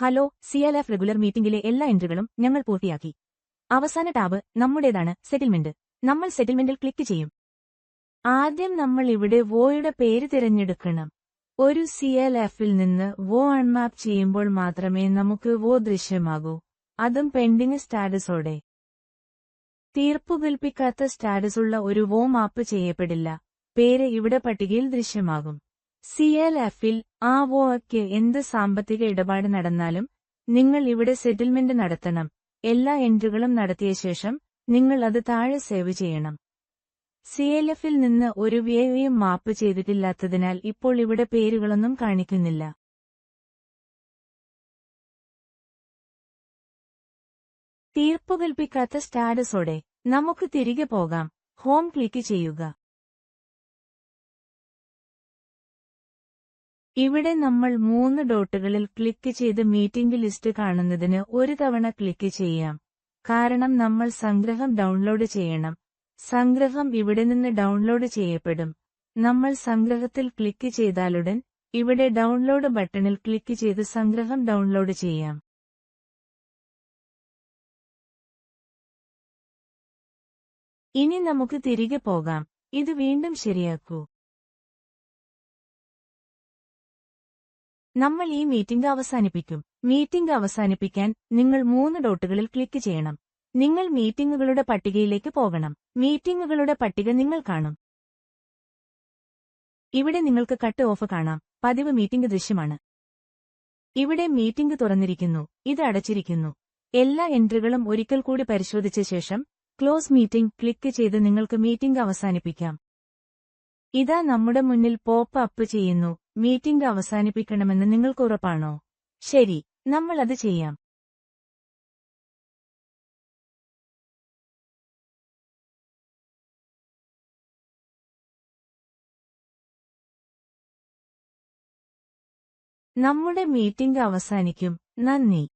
Hello C L F regular മീറ്റിംഗിലെ എല്ലാ എൻട്രികളും ഞങ്ങൾ പൂർത്തിയാക്കി. അവസാന ടാബ് നമ്മുടേതാണ് സെറ്റിൽമെന്റ് നമ്മൾ സെറ്റിൽമെന്റിൽ ക്ലിക്ക് ചെയ്യും. ആദ്യം നമ്മൾ ഇവിടെ വോയുടെ പേര് തിരഞ്ഞെടുക്കണം. ഒരു സി എൽ എഫിൽ നിന്ന് വോ അൺമാപ്പ് ചെയ്യുമ്പോൾ മാത്രമേ നമുക്ക് വോ ദൃശ്യമാകൂ. അതും പെൻഡിംഗ് സ്റ്റാറ്റസോടെ തീർപ്പുകൽപ്പിക്കാത്ത സ്റ്റാറ്റസുള്ള ഒരു വോ മാപ്പ് ചെയ്യപ്പെടില്ല. പേര് ഇവിടെ പട്ടികയിൽ ദൃശ്യമാകും. സിഎൽഎഫിൽ ആ വോയ്ക്ക് എന്ത് സാമ്പത്തിക ഇടപാട് നടന്നാലും നിങ്ങൾ ഇവിടെ സെറ്റിൽമെന്റ് നടത്തണം. എല്ലാ എൻട്രികളും നടത്തിയ ശേഷം നിങ്ങൾ അത് താഴെ സേവ് ചെയ്യണം. സി എൽ എഫിൽ നിന്ന് ഒരു വ്യയവും മാപ്പ് ചെയ്തിട്ടില്ലാത്തതിനാൽ ഇപ്പോൾ ഇവിടെ പേരുകളൊന്നും കാണിക്കുന്നില്ല. തീർപ്പുകൽപ്പിക്കാത്ത സ്റ്റാറ്റസോടെ നമുക്ക് തിരികെ പോകാം. ഹോം ക്ലിക്ക് ചെയ്യുക. ഇവിടെ നമ്മൾ മൂന്ന് ഡോട്ടുകളിൽ ക്ലിക്ക് ചെയ്ത് മീറ്റിംഗ് ലിസ്റ്റ് കാണുന്നതിന് ഒരു തവണ ക്ലിക്ക് ചെയ്യാം. കാരണം നമ്മൾ സംഗ്രഹം ഡൗൺലോഡ് ചെയ്യണം. സംഗ്രഹം ഇവിടെ നിന്ന് ഡൗൺലോഡ് ചെയ്യപ്പെടും. നമ്മൾ സംഗ്രഹത്തിൽ ക്ലിക്ക് ചെയ്താലുടൻ ഇവിടെ ഡൗൺലോഡ് ബട്ടണിൽ ക്ലിക്ക് ചെയ്ത് സംഗ്രഹം ഡൗൺലോഡ് ചെയ്യാം. ഇനി നമുക്ക് തിരികെ പോകാം. ഇത് വീണ്ടും ശരിയാക്കൂ. നമ്മൾ ഈ മീറ്റിംഗ് അവസാനിപ്പിക്കും. മീറ്റിംഗ് അവസാനിപ്പിക്കാൻ നിങ്ങൾ മൂന്ന് ഡോട്ടുകളിൽ ക്ലിക്ക് ചെയ്യണം. നിങ്ങൾ മീറ്റിംഗുകളുടെ പട്ടികയിലേക്ക് പോകണം. മീറ്റിംഗുകളുടെ പട്ടിക നിങ്ങൾ കാണും. ഇവിടെ നിങ്ങൾക്ക് കട്ട് ഓഫ് കാണാം. പതിവ് മീറ്റിംഗ് ദൃശ്യമാണ്. ഇവിടെ മീറ്റിംഗ് തുറന്നിരിക്കുന്നു. ഇത് അടച്ചിരിക്കുന്നു. എല്ലാ എൻട്രികളും ഒരിക്കൽ കൂടി പരിശോധിച്ച ശേഷം ക്ലോസ് മീറ്റിംഗ് ക്ലിക്ക് ചെയ്ത് നിങ്ങൾക്ക് മീറ്റിംഗ് അവസാനിപ്പിക്കാം. ഇതാ നമ്മുടെ മുന്നിൽ പോപ്പ് അപ്പ് ചെയ്യുന്നു. മീറ്റിംഗ് അവസാനിപ്പിക്കണമെന്ന് നിങ്ങൾക്ക് ഉറപ്പാണോ? ശരി നമ്മൾ അത് ചെയ്യാം. നമ്മുടെ മീറ്റിംഗ് അവസാനിക്കും. നന്ദി.